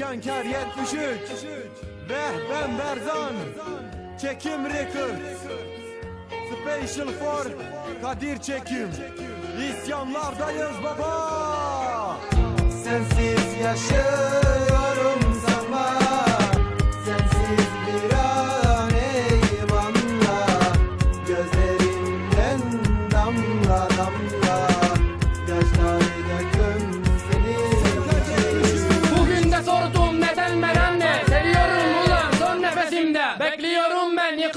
İsyankar 73 Ve ben Berzan. Çekim Records. Special for Kadir Çekim. İsyanlardayız baba. Sensiz yaşıyorum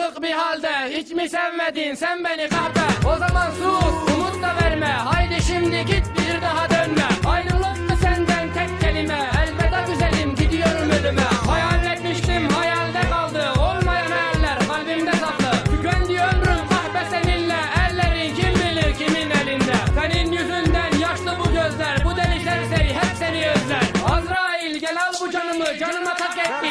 yıkık bir halde Hiç mi sevmedin sen beni kahpe O zaman sus umut da verme Haydi şimdi git bir daha dönme. Ayrılık mı senden tek kelime? Elveda güzelim gidiyorum ölüme. Hayal etmiştim hayalde kaldı Olmayan hayaller kalbimde saklı. Tükendi ömrüm kahpe seninle Ellerin kim bilir kimin elinde? Senin yüzünden yaşlı bu gözler Bu deli serseri hep seni özler. Azrail gel al bu canımı Canıma tak etti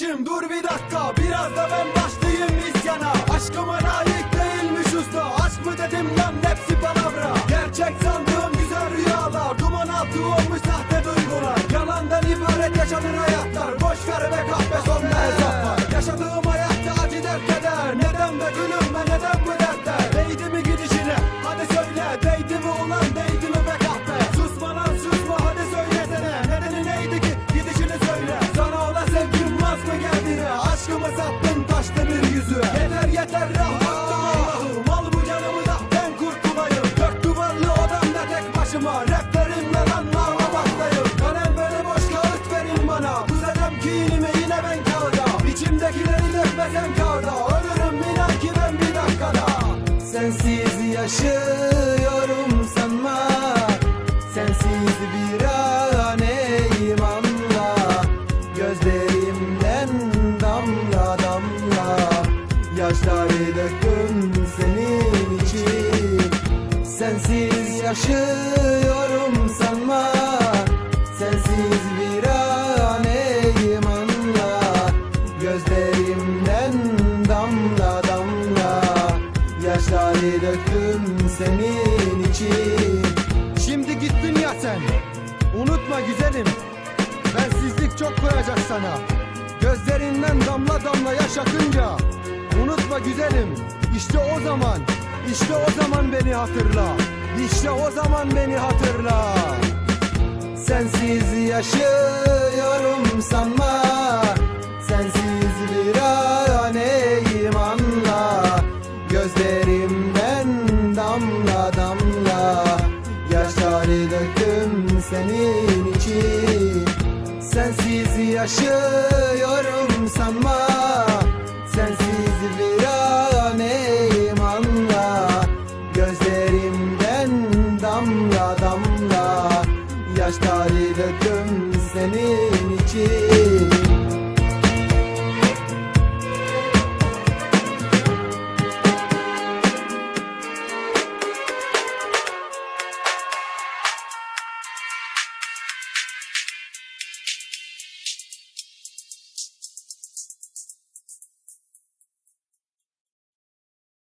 kardeşim dur bir dakika Biraz da ben başlayayım isyana. Aşkıma layık değilmiş usta Aşk mı dedim lan hepsi palavra. Gerçek sandığım güzel rüyalar Duman altı olmuş sahte ne Aşkımı sattın taştı bir yüzü. Yeter yeter rahmettim Allah'ım Al bu canımı da ben kurtulayım Dört duvarlı odamda tek başıma Raplerimle lan ağlamaktayım Kalem böyle boş kağıt verin bana. Kusacağım kinimi yine ben kağıda. İçimdekileri dökmesem kağıda Ölürüm inan ki ben bir dakikada. Sensiz yaşıyorum yaşıyorum sanma. Sensiz bir an eyvallah Gözlerimden damla damla. Yaşları döktüm senin için. Şimdi gittin ya sen. Unutma güzelim. Bensizlik çok koyacak sana. Gözlerinden damla damla yaş akınca. Unutma güzelim. İşte o zaman işte o zaman beni hatırla İşte o zaman beni hatırla. Sensiz yaşıyorum sanma. Sensiz bir an eyvallah Gözlerimden damla damla. Yaşları döktüm senin için. Sensiz yaşıyorum sanma